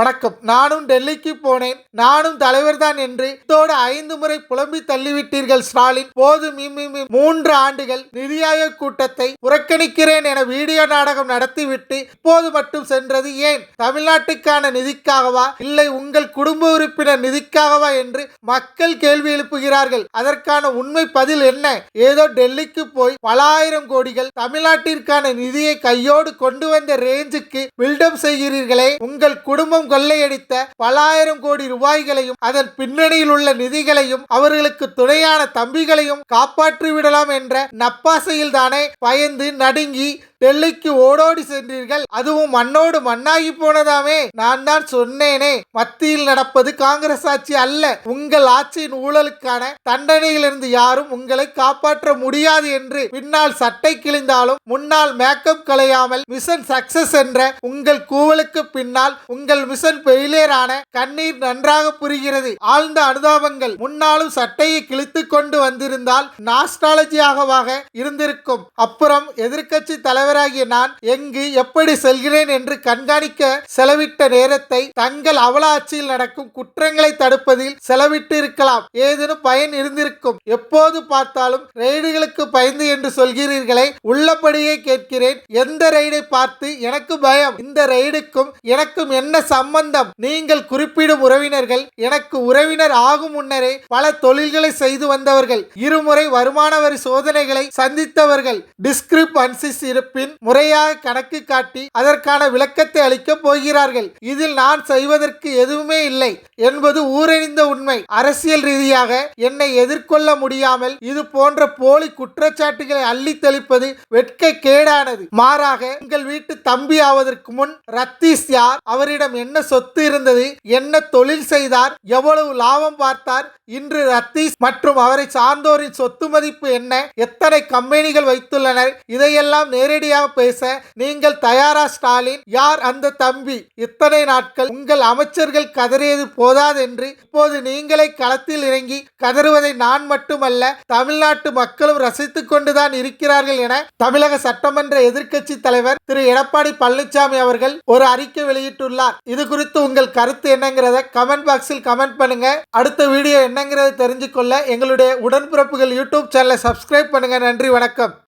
வணக்கம். நானும் டெல்லிக்கு போனேன். நானும் தலைவர் தான் என்று இதோடு ஐந்து முறை புலம்பி தள்ளிவிட்டீர்கள் ஸ்டாலின். போது மூன்று ஆண்டுகள் நிதி ஆயோக் கூட்டத்தை புறக்கணிக்கிறேன் என வீடியோ நாடகம் நடத்திவிட்டு இப்போது மட்டும் சென்றது ஏன்? தமிழ்நாட்டுக்கான நிதிக்காகவா? இல்லை உங்கள் குடும்ப உறுப்பினர் நிதிக்காகவா என்று மக்கள் கேள்வி எழுப்புகிறார்கள். அதற்கான உண்மை பதில் என்ன? ஏதோ டெல்லிக்கு போய் பல ஆயிரம் கோடிகள் தமிழ்நாட்டிற்கான நிதியை கையோடு கொண்டு வந்த ரேஞ்சுக்கு பில்டப் செய்கிறீர்களே. உங்கள் குடும்பம் கொள்ளையடித்த பல ஆயிரம் கோடி ரூபாய்களையும் அதன் பின்னணியில் உள்ள நிதிகளையும் அவர்களுக்கு துணையான தம்பிகளையும் காப்பாற்றி விடலாம் என்ற நப்பாசையில் தானே பயந்து நடுங்கி டெல்லிக்கு ஓடோடி சென்றீர்கள். அதுவும் மண்ணோடு மண்ணாகி போனதாமே. நான் தான் சொன்னேனே. மத்தியில் நடப்பது காங்கிரஸ் ஆட்சி அல்ல. உங்கள் ஆட்சியின் ஊழலுக்கான தண்டனையிலிருந்து யாரும் உங்களை காப்பாற்ற முடியாது என்று பின்னால் சட்டை கிழிந்தாலும் முன்னால் மேக்கப் கலையாமல் மிஷன் சக்சஸ் என்ற உங்கள் கூவலுக்கு பின்னால் உங்கள் மிஷன் பெயிலேரான கண்ணீர் நன்றாக புரிகிறது. ஆழ்ந்த அனுதாபங்கள் முன்னாலும் சட்டையை கிழித்து கொண்டு வந்திருந்தால் நாஸ்டாலஜியாகவாக இருந்திருக்கும். அப்புறம் எதிர்க்கட்சி தலைவராகிய நான் எங்கு எப்படி செல்கிறேன் என்று கண்காணிக்க செலவிட்ட நேரத்தை தங்கள் அவலாட்சியில் நடக்கும் குற்றங்களை தடுப்பதில் செலவிட்டு இருக்கலாம். ஏதேனும் பயன் இருந்திருக்கும். எப்போது பார்த்தாலும் ரெய்டுகளுக்கு பயந்து என்று சொல்கிறீர்களே உள்ளபடியே கேட்கிறேன். எந்த ரெய்டை பார்த்து எனக்கு பயம்? இந்த ரெய்டுக்கும் எனக்கும் என்ன சம்பந்தம்? நீங்கள் குறிப்பிடும் உறவினர்கள் எனக்கு உறவினர் ஆகும் முன்னரே பல தொழில்களை செய்து வந்தவர்கள். இருமுறை வருமான வரி சோதனைகளை சந்தித்தவர்கள். டிஸ்கிரிப் அன்சிஸ் இருப்பின் பின் முறையாக கணக்கு காட்டி அதற்கான விளக்கத்தை அளிக்கப் போகிறார்கள். இதில் நான் செய்வதற்கு எதுவுமே இல்லை என்பது ஊரறிந்த உண்மை. அரசியல் ரீதியாக என்னை எதிர்கொள்ள முடியாமல் இது போன்ற போலி குற்றச்சாட்டுகளை அள்ளி தெளிப்பது வெட்க கேடானது. மாறாக உங்கள் வீட்டு தம்பி ஆவதற்கு முன் ரத்தீஸ் யார்? அவரிடம் என்ன சொத்து இருந்தது? என்ன தொழில் செய்தார்? எவ்வளவு லாபம் பார்த்தார்? இன்று ரத்தீஸ் மற்றும் அவரை சார்ந்தோரின் சொத்து மதிப்பு என்ன? எத்தனை கம்பெனிகள் வைத்துள்ளனர்? இதையெல்லாம் நேரடி நேரடியாக பேச நீங்கள் தயாரா ஸ்டாலின்? யார் அந்த தம்பி? இத்தனை நாட்கள் உங்கள் அமைச்சர்கள் கதறியது போதாதென்று இப்போது நீங்களே களத்தில் இறங்கி கதறுவதை நான் மட்டுமல்ல தமிழ்நாட்டு மக்களும் ரசித்துக் கொண்டுதான் இருக்கிறார்கள் என தமிழக சட்டமன்ற எதிர்க்கட்சி தலைவர் திரு எடப்பாடி பழனிசாமி அவர்கள் ஒரு அறிக்கை வெளியிட்டுள்ளார். இது குறித்து உங்கள் கருத்து என்னங்கிறத கமெண்ட் பாக்ஸில் கமெண்ட் பண்ணுங்க. அடுத்த வீடியோ என்னங்கிறத தெரிஞ்சுக்கொள்ள எங்களுடைய உடன்பிறப்புகள் யூடியூப் சேனலை சப்ஸ்கிரைப் பண்ணுங்க. நன்றி வணக்கம்.